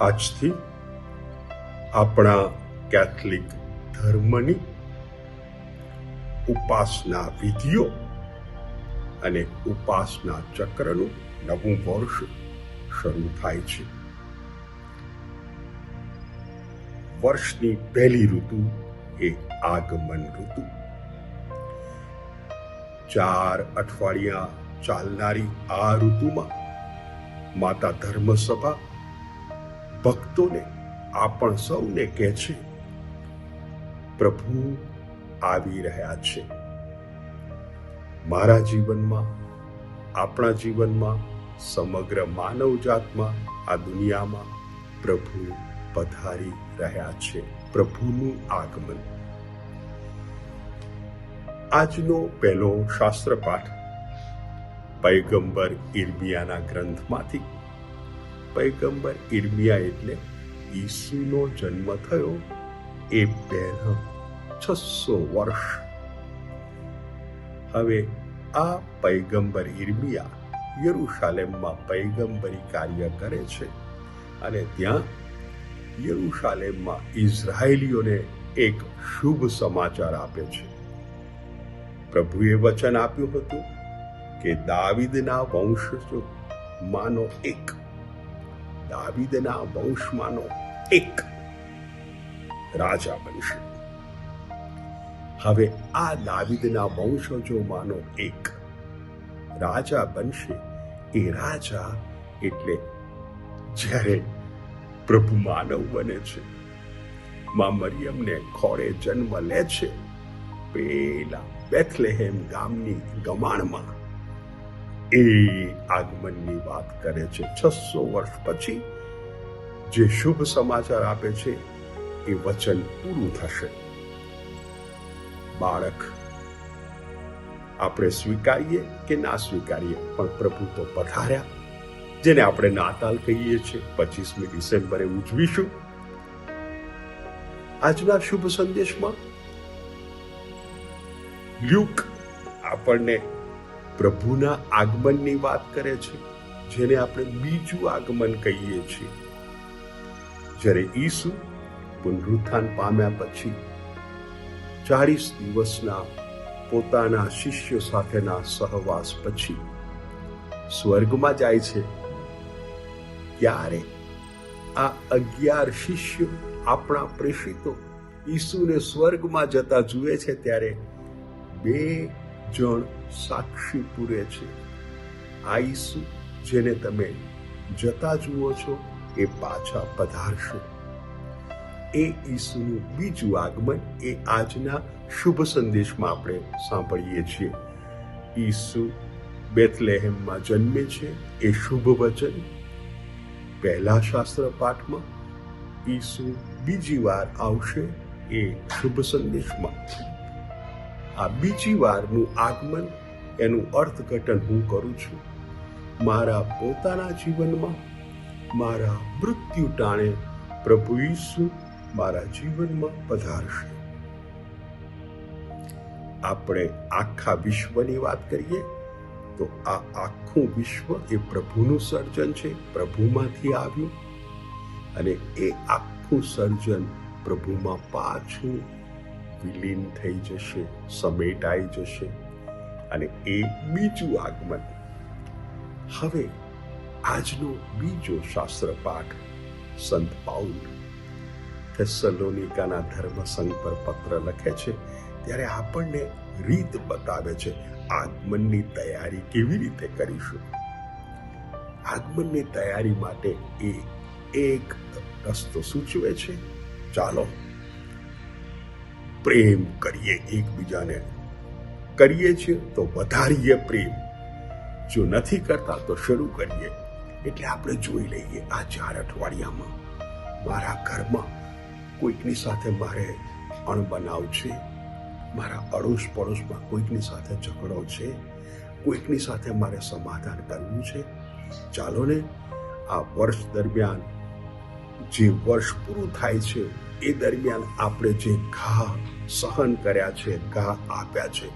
આજથી આપણા કેથલિક ધર્મની ઉપાસના વિધિઓ અને ઉપાસના ચક્રનું નવું વર્ષ શરૂ થાય છે. વર્ષની પહેલી ઋતુ એ આગમન ઋતુ. ચાર અઠવાડિયા ચાલનારી આ ઋતુમાં માતા ધર્મસભા ભક્તોને આપણ સૌને કહે છે, પ્રભુ આવી રહ્યા છે. મારા જીવનમાં, આપણા જીવનમાં, સમગ્ર માનવ જાતમાં, આ દુનિયામાં પ્રભુ પધારી રહ્યા છે. પ્રભુનું આગમન. આજનો પહેલો શાસ્ત્ર પાઠ પૈગંબર ઇર્મિયાના ગ્રંથમાંથી પૈગંબર ઇર્મિયા એટલે ઈસુનો જન્મ થયો એ પહેલા છસો વર્ષ. હવે આ પૈગંબર ઇર્મિયા યરુશાલેમમાં પૈગંબરી કાર્ય કરે છે અને ત્યાં યરુશાલેમમાં ઇઝરાયેલીઓને એક શુભ સમાચાર આપે છે. પ્રભુએ વચન આપ્યું હતું કે દાવીદના વંશ માનો એક દાવીદના વંશમાંનો એક રાજા બનશે. હવે આ દાવીદના વંશજોમાંનો એક રાજા બનશે, એ રાજા એટલે જ્યારે પ્રભુ માનવ બને છે, માં મરિયમને ખોળે જન્મ લે છે, પેલા બેથલેહેમ ગામની ગમાણમાં એ આગમનની વાત કરે છે. છસો વર્ષ પછી જે શુભ સમાચાર આપે છે, એ વચન પૂરું થશે. બાળક, આપણે સ્વીકારીએ કે ના સ્વીકારીએ, પણ પ્રભુ તો પધાર્યા, જેને આપણે નાતાલ કહીએ છીએ. પચીસમી ડિસેમ્બરે ઉજવીશું. આજના શુભ સંદેશમાં લ્યુક આપણને પ્રભુના આગમનની વાત કરે છે, જેને આપણે બીજું આગમન કહીએ છીએ. જ્યારે ઈસુ પુનરુત્થાન પામ્યા પછી ચાળીસ દિવસના પોતાના શિષ્યો સાથેના સહવાસ પછી સ્વર્ગમાં જાય છે. ત્યારે આ અગિયાર શિષ્યો આપણા પ્રેષિતો ઈસુને સ્વર્ગમાં જતા જુએ છે, ત્યારે બે જણ સાક્ષી પૂરે છે. આ ઈસુ જેને તમે જતા જુઓ છો એ પાછા પધારશે. એ ઈસુનું બીજું આગમન એ આજના શુભ સંદેશમાં આપણે સાંભળીએ છીએ. ઈસુ બેથલેહેમમાં જન્મે છે એ શુભ વચન. પહેલા શાસ્ત્ર પાઠમાં ઈસુ બીજી વાર આવશે એ શુભ સંદેશમાં. આ બીજી વારનું આગમન એનું અર્થઘટન હું કરું છું. મારા પોતાના જીવનમાં મારા મૃત્યુ ટાણે પ્રભુ ઈસુ મારા જીવનમાં પધારશે. આપણે આખા વિશ્વની વાત કરીએ તો આ આખું વિશ્વ એ પ્રભુનું સર્જન છે, પ્રભુમાંથી આવ્યું. અને એ આખું સર્જન પ્રભુમાં પાછું વિલીન થઈ જશે, સમેટાઈ જશે અને એ બીજું આગમન. હવે આજનો બીજો શાસ્ત્ર પાઠ સંત પાઉલ થેસલોનિકાના ધર્મ સંઘ પર પત્ર લખે છે. ત્યારે આપણને રીત બતાવે છે આગમનની તૈયારી કેવી રીતે કરીશું. આગમનની તૈયારી માટે એ એક રસ્તો સૂચવે છે. ચાલો પ્રેમ કરીએ એકબીજાને. કરીએ છીએ તો વધારીએ પ્રેમ. જો નથી કરતા તો શરૂ કરીએ. એટલે આપણે જોઈ લઈએ આ ચાર અઠવાડિયામાં મારા ઘરમાં કોઈકની સાથે મારે અણબનાવ છે, મારા અડોશ પડોશમાં કોઈકની સાથે ઝઘડો છે, કોઈકની સાથે મારે સમાધાન કરવું છે. ચાલો ને આ વર્ષ દરમિયાન જે વર્ષ પૂરું થાય છે એ દરમિયાન આપણે જે ઘા સહન કર્યા છે, ઘા આપ્યા છે,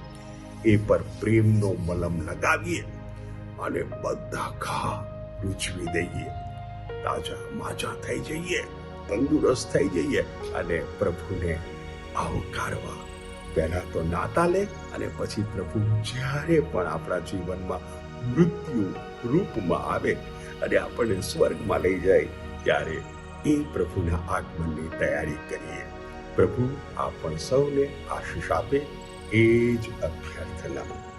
એ પર પ્રેમનો મલમ લગાવીએ અને બધા ઘા રૂચવી દઈએ. તાજા માજા થઈ જઈએ, તંદુરસ્ત થઈ જઈએ અને પ્રભુને આવકારવા. પહેલા તો નાતા લે અને પછી પ્રભુ જ્યારે પણ આપણા જીવનમાં મૃત્યુ રૂપમાં આવે અને આપણને સ્વર્ગમાં લઈ જાય, ત્યારે એ પ્રભુના આગમનની તૈયારી કરીએ. પ્રભુ આપણ સૌને આશીષ આપે. એ જ અભ્યર્થના.